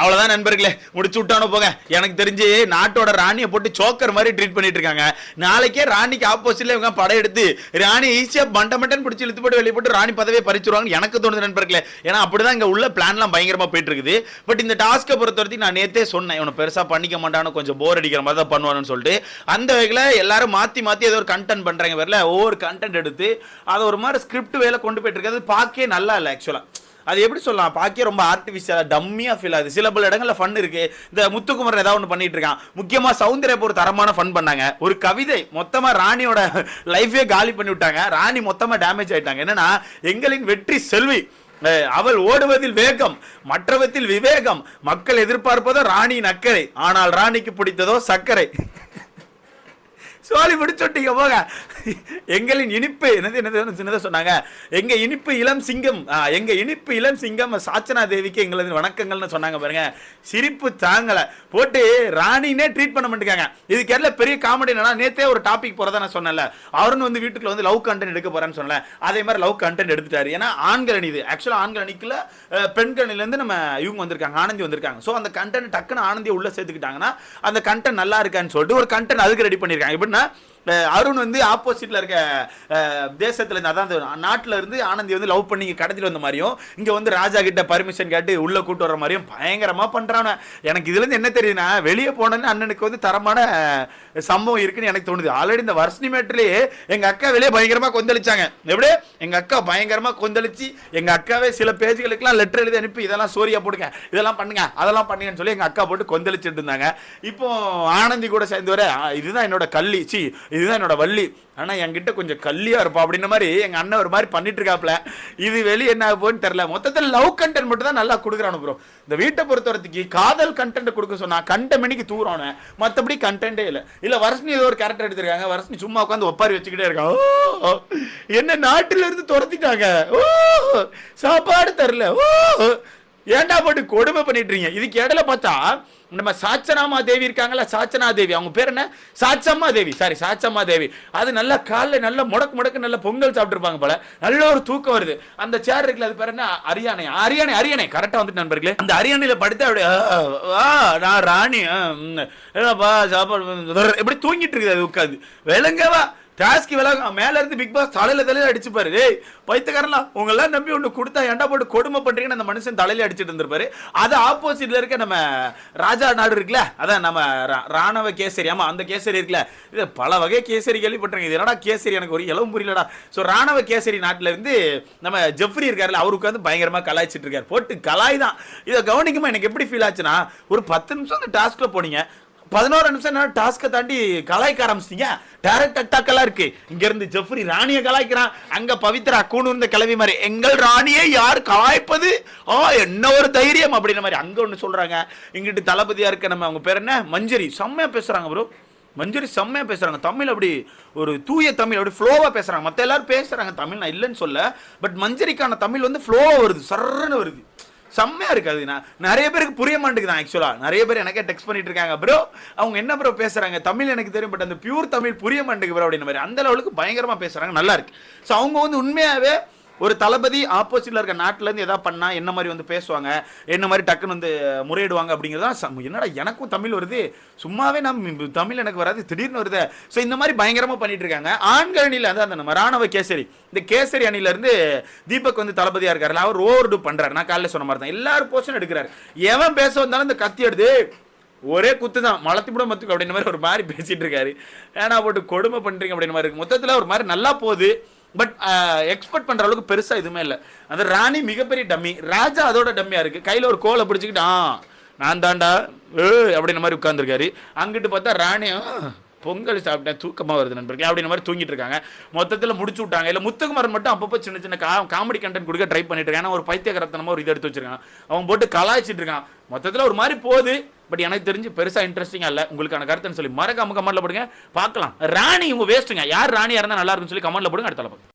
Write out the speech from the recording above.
அவ்வளவுதான் நண்பர்களே முடிச்சு விட்டானு போங்க. எனக்கு தெரிஞ்சு நாட்டோட ராணியை போட்டு சோக்கர் மாதிரி ட்ரீட் பண்ணிட்டு இருக்காங்க. நாளைக்கே ராணிக்கு ஆப்போசிட்ல இவங்க படையெடுத்து ராணி ஈஸியா பண்ட மட்டன் பிடிச்சி இழுத்து போட்டு வெளியே போட்டு ராணி பதவியை பறிச்சிருவாங்க எனக்கு தோணுது நண்பர்களே. ஏன்னா அப்படிதான் இங்க உள்ள பிளான்லாம் பயங்கரமா போயிட்டு இருக்குது. பட் இந்த டாஸ்க்கை பொறுத்த வரைக்கும் நான் நேத்தே சொன்னேன் இவனை பெருசா பண்ணிக்க மாட்டானு கொஞ்சம் போர் அடிக்கிற மாதிரி தான் பண்ணுவான்னு சொல்லிட்டு. அந்த வகையில் எல்லாரும் மாத்தி மாத்தி ஏதோ ஒரு கண்டென்ட் பண்றாங்க வரல ஒவ்வொரு கண்டென்ட் எடுத்து அதை ஒரு மாதிரி ஸ்கிரிப்ட் வேலை கொண்டு போயிட்டு இருக்காது. பார்க்கவே நல்லா இல்லை ஆக்சுவலா அது எப்படி சொல்லலாம்? பார்க்க ரொம்ப ஆர்டிஃபிஷியலாக டம்மியாக ஃபீல் ஆகுது. சில பல இடங்களில் ஃபன் இருக்குது இந்த முத்துக்குமரன் ஏதாவது ஒன்று பண்ணிட்டு இருக்கான். முக்கியமாக சௌந்தர்யா ஒரு தரமான ஃபன் பண்ணாங்க. ஒரு கவிதை மொத்தமாக ராணியோட லைஃபே காலி பண்ணி விட்டாங்க. ராணி மொத்தமாக டேமேஜ் ஆயிட்டாங்க. என்னன்னா எங்களின் வெற்றி செல்வி. அவள் ஓடுவதில் வேகம் மற்றவத்தில் விவேகம். மக்கள் எதிர்பார்ப்பதோ ராணியின் அக்கறை. ஆனால் ராணிக்கு பிடித்ததோ சர்க்கரை. சோழி முடிச்சுட்டீங்க போங்க. எங்களின் இனிப்பு என்னது என்னது சின்னதாக சொன்னாங்க. எங்க இனிப்பு இளம் சிங்கம் எங்கள் எங்க இனிப்பு இளம் சிங்கம் சாச்சனா தேவிக்கு எங்களது வணக்கங்கள்னு சொன்னாங்க பாருங்க. சிரிப்பு தாங்கல. போட்டு ராணினே ட்ரீட் பண்ண மாட்டேங்காங்க. இதுக்கு எல்லாம் பெரிய காமெடி என்னன்னா நேத்தே ஒரு டாபிக் போறதா நான் சொன்னேன்ல. அவருன்னு வந்து வீட்டுக்குள்ள வந்து லவ் கண்டென்ட் எடுக்க போறேன்னு சொன்னேன் அதே மாதிரி லவ் கண்டென்ட் எடுத்துட்டாரு. ஏன்னா ஆண்கள் அணி இது ஆக்சுவலா ஆண்கள் அணிக்குள்ள அஹ், பெண்கள் இருந்து நம்ம இவங்க வந்திருக்காங்க ஆனந்தி வந்திருக்காங்க. ஸோ அந்த கண்டென்ட் டக்குன்னு ஆனந்தியை உள்ள சேர்த்துக்கிட்டாங்கன்னா அந்த கண்டென்ட் நல்லா இருக்கான்னு சொல்லிட்டு ஒரு கண்டென்ட் அதுக்கு ரெடி பண்ணியிருக்காங்க எப்படின்னா না அருண் வந்து ஆப்போசிட்ல இருக்க தேசத்துல இருந்து அதான் அந்த நாட்டுல இருந்து ஆனந்தி வந்து லவ் பண்ணி கடத்திட்டு வந்த மாதிரியும் இங்க வந்து ராஜா கிட்ட பர்மிஷன் கேட்டு உள்ள கூட்டு வர மாதிரியும் பயங்கரமா பண்றான எனக்கு இதுல இருந்து என்ன தெரியுதுன்னா வெளியே போனேன்னு அண்ணனுக்கு வந்து தரமான சம்பவம் இருக்குன்னு எனக்கு தோணுது. ஆல்ரெடி இந்த வர்ஷினி மேட்லயே எங்க அக்கா வெளியே பயங்கரமா கொந்தளிச்சாங்க. எப்படி? எங்க அக்கா பயங்கரமா கொந்தளிச்சு எங்க அக்காவே சில பேஜுகளுக்குலாம் லெட்டர் எழுதி அனுப்பி இதெல்லாம் சோரியா போடுங்க இதெல்லாம் பண்ணுங்க அதெல்லாம் பண்ணுங்கன்னு சொல்லி எங்க அக்கா போட்டு கொந்தளிச்சுட்டு இருந்தாங்க. இப்போ ஆனந்தி கூட சேர்ந்து வர இதுதான் என்னோட கள்ளி. சி இதுதான் என்னோட வள்ளி. ஆனால் என்கிட்ட கொஞ்சம் கல்லியாக இருப்பா அப்படின்ற மாதிரி எங்கள் அண்ணன் ஒரு மாதிரி பண்ணிட்டு இருக்காப்ல இது வெளியே என்ன ஆகுன்னு தெரில மொத்தத்தில் லவ் கண்டென்ட் மட்டும் தான் நல்லா கொடுக்குறானு ப்ரோ இந்த வீட்டை பொறுத்த வரைக்கும் காதல் கண்டென்ட் கொடுக்க சொன்னா கண்ட மணிக்கு தூரானு. மற்றபடி கண்டென்ட்டே இல்லை. இல்லை வருஷனி ஏதோ ஒரு கேரக்டர் எடுத்திருக்காங்க. வருஷனி சும்மா உட்காந்து ஒப்பாரி வச்சுக்கிட்டே இருக்கான் ஓ, என்ன நாட்டிலிருந்து துரத்திட்டாங்க. ஓ சாப்பாடு தரல. ஓ ஏன்டா போட்டு கொடுமை பண்ணிட்டு இருக்கீங்க? இதுக்கு இடையில பார்த்தா நம்ம சாச்சனாமா தேவி இருக்காங்களா சாச்சனா தேவி. அவங்க பேர் என்ன? சாச்சம்மா தேவி. சாரி சாச்சம்மா தேவி. அது நல்லா காலைல நல்லா முடக்கு முடக்கு நல்ல பொங்கல் சாப்பிட்டுருப்பாங்க போல. நல்ல ஒரு தூக்கம் வருது. அந்த சேர் இருக்குல்ல அது பேர் என்ன? அரியானை. அரியானை அரியானை. கரெக்டாக வந்துட்டு நண்பர்களே. அந்த அரியணையில் படுத்து அப்படியே நான் ராணி ஆ, சாப்பாடு எப்படி தூங்கிட்டு இருக்குது அது உட்காந்து விளங்கவா டாஸ்க்கு விலக மேல இருந்து பிக் பாஸ் தலையில தலையில அடிச்சுப்பாரு ஏய் பைத்தக்காரலாம் உங்கெல்லாம் நம்பி ஒன்று கொடுத்தா ஏன்டா போட்டு கொடுமை பண்றீங்கன்னு அந்த மனுஷன் தலையில அடிச்சிட்டு இருந்திருப்பாரு. அது ஆப்போசிட்ல இருக்க நம்ம ராஜா நாடு இருக்குல்ல அதான் நம்ம ரா- ராணவ கேசரி ஆமா அந்த கேசரி இருக்குல்ல. இது பல வகை கேசரி கேள்விப்பட்டிருக்கேன். இது என்னடா கேசரி? எனக்கு ஒரு இளவும் புரியலடா. ஸோ ராணவ கேசரி நாட்டில் இருந்து நம்ம ஜெஃப்ரி இருக்காருல்ல அவருக்கு வந்து பயங்கரமா கலாய்ச்சிட்டு இருக்காரு. போட்டு கலாய் தான் இதை கவனிக்குமா எனக்கு எப்படி ஃபீல் ஆச்சுன்னா ஒரு பத்து நிமிஷம் அந்த டாஸ்க்ல போனீங்க. பதினோரு நிமிஷம் என்ன டாஸ்க்கை தாண்டி கலாய்க்க ஆரம்பிச்சிட்டீங்க. டேரக்ட் அட்டாக்கெல்லாம் இருக்கு. இங்க இருந்து ஜெஃப்ரி ராணியை கலாய்க்கிறான். அங்க பவித்ரா கூணு இருந்த கிளவி மாதிரி எங்கள் ராணியை யார் கலாய்ப்பது? ஆ என்ன ஒரு தைரியம்? அப்படின்ற மாதிரி அங்க ஒன்று சொல்றாங்க. இங்கிட்டு தளபதியா இருக்க நம்ம அவங்க பேர் என்ன? மஞ்சரி. செம்மையா பேசுறாங்க ப்ரோ மஞ்சரி செம்மையா பேசுறாங்க. தமிழ் அப்படி ஒரு தூய தமிழ் அப்படி ஃப்ளோவா பேசுறாங்க. மத்த எல்லாரும் பேசுறாங்க. தமிழ் நான் இல்லைன்னு சொல்ல பட் மஞ்சரிக்கான தமிழ் வந்து ஃப்ளோவா வருது. சர்றன்னு வருது. செம்மையா இருக்காது. அது நான் நிறைய பேருக்கு புரிய மாட்டேங்குது ஆக்சுவலாக நிறைய பேர் எனக்கே டெக்ஸ்ட் பண்ணிட்டு இருக்காங்க ப்ரோ அவங்க என்ன ப்ரோ பேசுகிறாங்க தமிழ் எனக்கு தெரியும் பட் அந்த பியூர் தமிழ் புரிய மாட்டேங்குது ப்ரோ அப்படின்னு மாதிரி. அந்த லெவலுக்கு பயங்கரமாக பேசுறாங்க. நல்லா இருக்கு. ஸோ அவங்க வந்து உண்மையாகவே ஒரு தளபதி ஆப்போசிட்ல இருக்க நாட்டிலேருந்து எதாவது பண்ணா என்ன மாதிரி வந்து பேசுவாங்க? என்ன மாதிரி டக்குன்னு வந்து முறையிடுவாங்க அப்படிங்கிறதா என்னடா எனக்கும் தமிழ் வருது. சும்மாவே நான் தமிழ் எனக்கு வராது திடீர்னு வருது. ஸோ இந்த மாதிரி பயங்கரமா பண்ணிட்டு இருக்காங்க. ஆண்கள் அணியில் வந்து அந்த நம்ம ராணுவ கேசரி இந்த கேசரி அணில இருந்து தீபக் வந்து தளபதியா இருக்காரு அவர் ஓவர் டூ பண்றாரு. நான் காலையில் சொன்ன மாதிரி தான் எல்லாரும் போர்ஷன் எடுக்கிறாரு. எவன் பேச வந்தாலும் இந்த கத்தி எடுத்து ஒரே குத்து தான் மலத்திப்புட மத்துக்கு அப்படின்ற மாதிரி ஒரு மாதிரி பேசிட்டு இருக்காரு. ஏன்னா போட்டு கொடுமை பண்றீங்க அப்படின்ற மாதிரி இருக்கு. மொத்தத்தில் ஒரு மாதிரி நல்லா போகுது. பட் எக்ஸ்பெக்ட் பண்ணுற அளவுக்கு பெருசாக எதுவுமே இல்லை. அந்த ராணி மிகப்பெரிய டம்மி. ராஜா அதோட டம்மியாக இருக்குது கையில் ஒரு கோலை பிடிச்சிக்கிட்டு ஆ நான் தாண்டா ஏ அப்படின்ற மாதிரி உட்காந்துருக்காரு அங்கிட்டு பார்த்தா ராணி பொங்கல் சாப்பிட்டேன் தூக்கமாக வருது நண்பர்களே அப்படின்ற மாதிரி தூங்கிட்டு இருக்காங்க. மொத்தத்தில் முடிச்சு விட்டாங்க. இல்லை முத்துக்குமாரன் மட்டும் அப்பப்போ சின்ன சின்ன கா காமெடி கண்டென்ட் கொடுக்க ட்ரை பண்ணிட்டு இருக்கான். ஏன்னா ஒரு பைத்தியகரத்தனமா ஒரு இது எடுத்து வச்சிருக்கான். அவன் போட்டு கலாய்ச்சிட்டு இருக்கான். மொத்தத்தில் ஒரு மாதிரி போகுது. பட் எனக்கு தெரிஞ்சு பெருசாக இன்ட்ரெஸ்டிங்காக இல்லை. உங்களுக்கான கருத்துன்னு சொல்லி மறக்காம கமெண்ட்ல போடுங்க. பார்க்கலாம். ராணி இவங்க வேஸ்ட்டுங்க யார் ராணியாக இருந்தால் நல்லா இருக்குன்னு சொல்லி கமெண்ட்ல போடுங்க. அடுத்த பார்க்கலாம்.